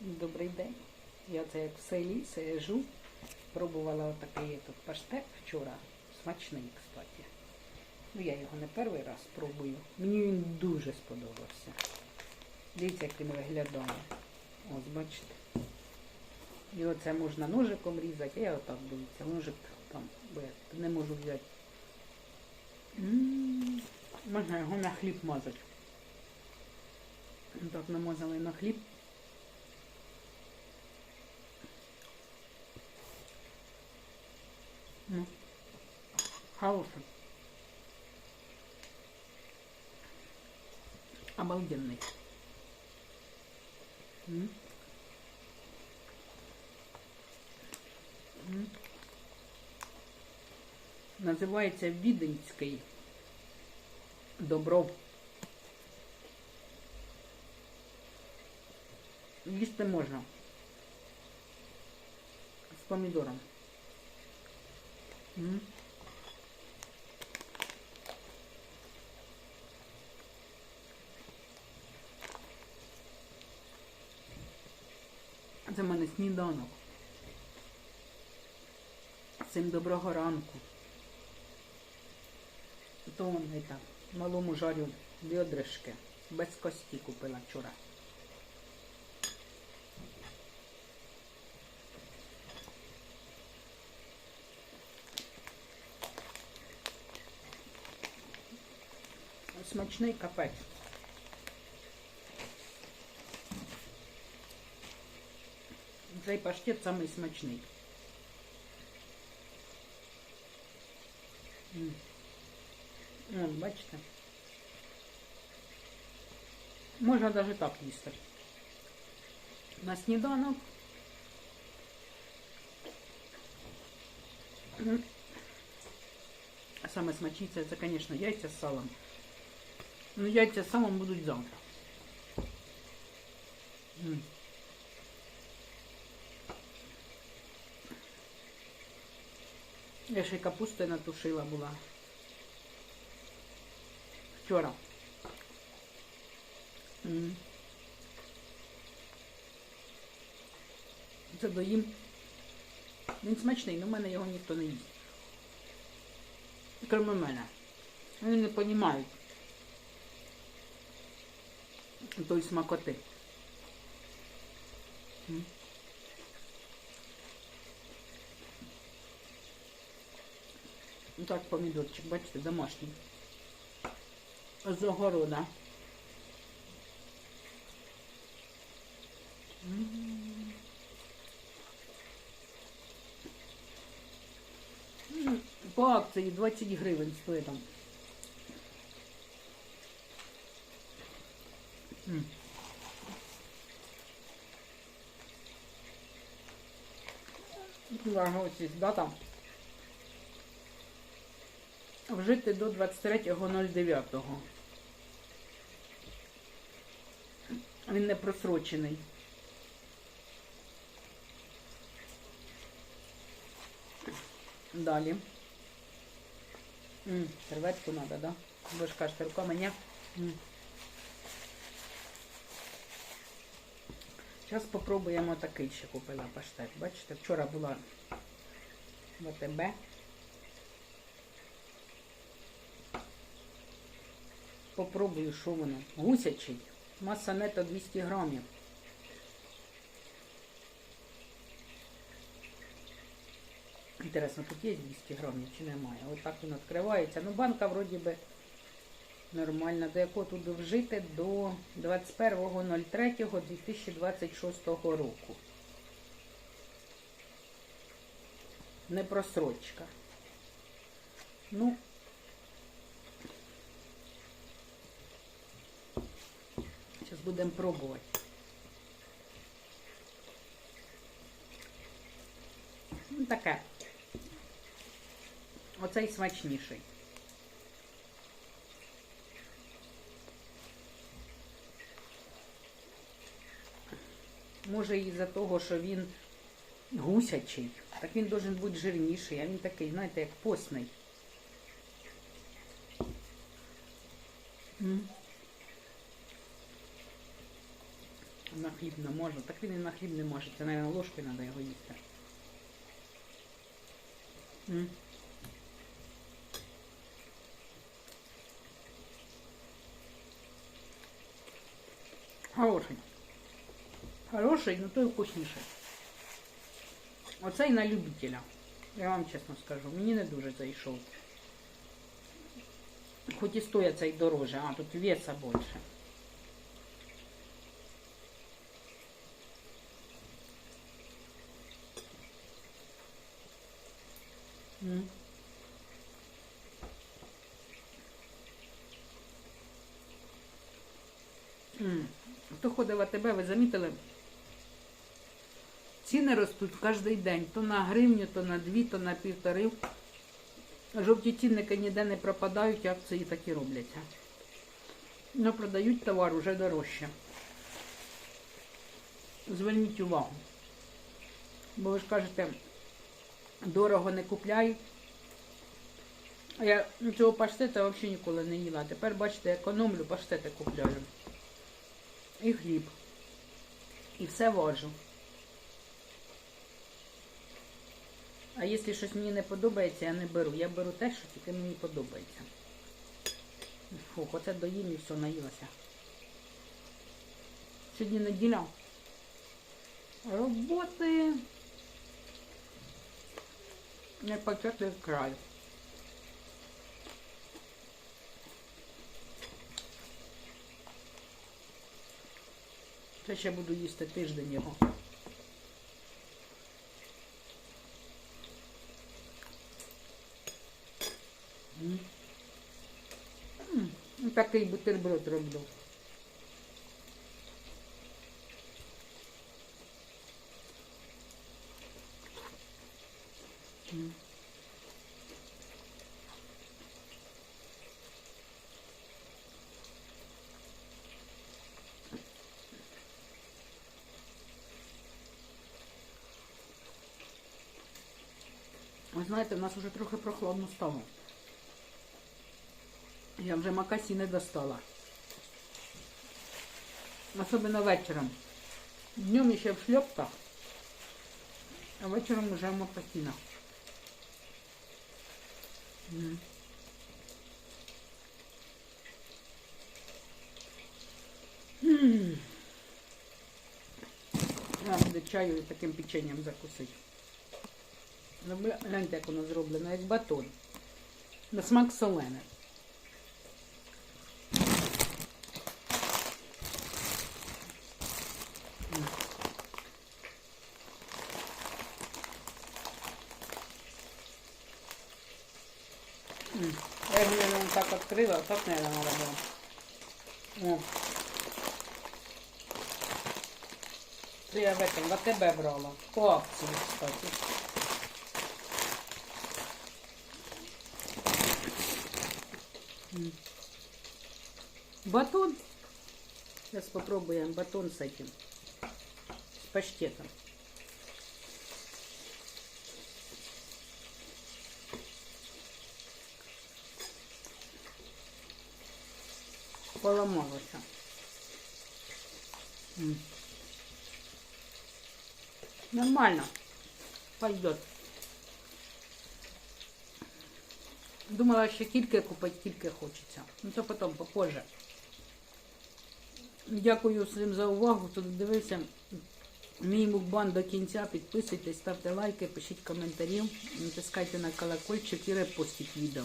Добрий день. Я це як в селі сижу. Пробувала отакий тут паштет вчора. Смачний, кстати. Ну, я його не перший раз пробую. Мені він дуже сподобався. Дивіться, як він виглядає. Ось, бачите. І оце можна ножиком різати, я отак дивіться. Ножик там, бо я не можу взяти. М, Можна його на хліб мазати. Так намазали на хліб. Ну, хороший. Обалденный. М. М. Добров. Їсти можна. З помідором. Це в мене сніданок. Всім доброго ранку. То вон это, малому жарю бедрышки. Без кості купила вчора. Смачний капець. Цей паштет самий смачний. М. От, бачите. Можна навіть так їсти. На сніданок. М. А Саме смачніше це, звісно, яйця з салом. Ну, яйця салом будуть завтра. Я ще капусти натушила була. Вчора. Це доїм. Він смачний, але в мене його ніхто не їсть. Крім мене. Вони не розуміють той смакоти. Ну так, помідорчик, бачите, домашній. З огорода. По акції 20 гривень стоїть там. Ось дата. Вжити до 23.09. Він не просрочений. Далі. Серветку треба, да? Ви ж кажете, руками ні. Зараз спробуємо такий ще купила паштет. Бачите, вчора була в АТБ. Попробую, що воно. Гусячий. Маса нето 200 грамів. Інтересно, тут є 200 грамів чи немає? Ось так він відкривається. Ну, банка вроді би нормальна. До якого тут вжити до 21.03.2026 року. Не просрочка. Ну, зараз будемо пробувати. Ну, таке. Оцей смачніший. Може із-за того, що він гусячий, так він должен бути жирніший, а він такий, знаєте, як постний. М. На хліб не можна. Так він і на хліб не може. Це, мабуть, ложкою треба його їсти. Хороший. Хороший, но той вкусніший. Оцей на любителя. Я вам чесно скажу, мені не дуже зайшов. Хоч і стоїть цей дороже, а тут веса більше. Хто ходив в АТБ, ви замітили? Ціни ростуть кожен день. То на гривню, то на дві, то на півтори. Жовті цінники ніде не пропадають, акції такі робляться. Ну, продають товар уже дорожче. Зверніть увагу. Бо ви ж кажете, дорого не купляють. А я цього паштета взагалі ніколи не їла. Тепер, бачите, економлю, паштети купляю. І хліб. І все важу. А якщо щось мені не подобається, я не беру. Я беру те, що тільки мені подобається. Фух, оце доїм і все, наїлася. Сьогодні неділя. Роботи не почати край. Це ще буду їсти тиждень його. М. М, ну, Такий бутерброд роблю. М. Ви знаєте, в нас вже трохи прохладно стало. Я вже макасі не достала. Особливо вечором. Днем ще в шльопках, а вечором вже в макасінах. М. М. Треба буде чаю і таким печенням закусити. Ну, гляньте, як воно зроблено, як батон. На смак солене. М. Я его, наверное, так открыла, так, наверное, надо было. О. Це я в этом, в АТБ брала. По акції, кстати. М. Батон. Сейчас попробуем батон с этим. С паштетом. Поломалося. М. Нормально. Пойдет. Думала, що тільки купити, тільки хочеться. Ну то потім, попозже. Дякую всім за увагу. Хто дивився мій мукбан до кінця. Підписуйтесь, ставте лайки, пишіть коментарі, натискайте на колокольчик і репостіть відео.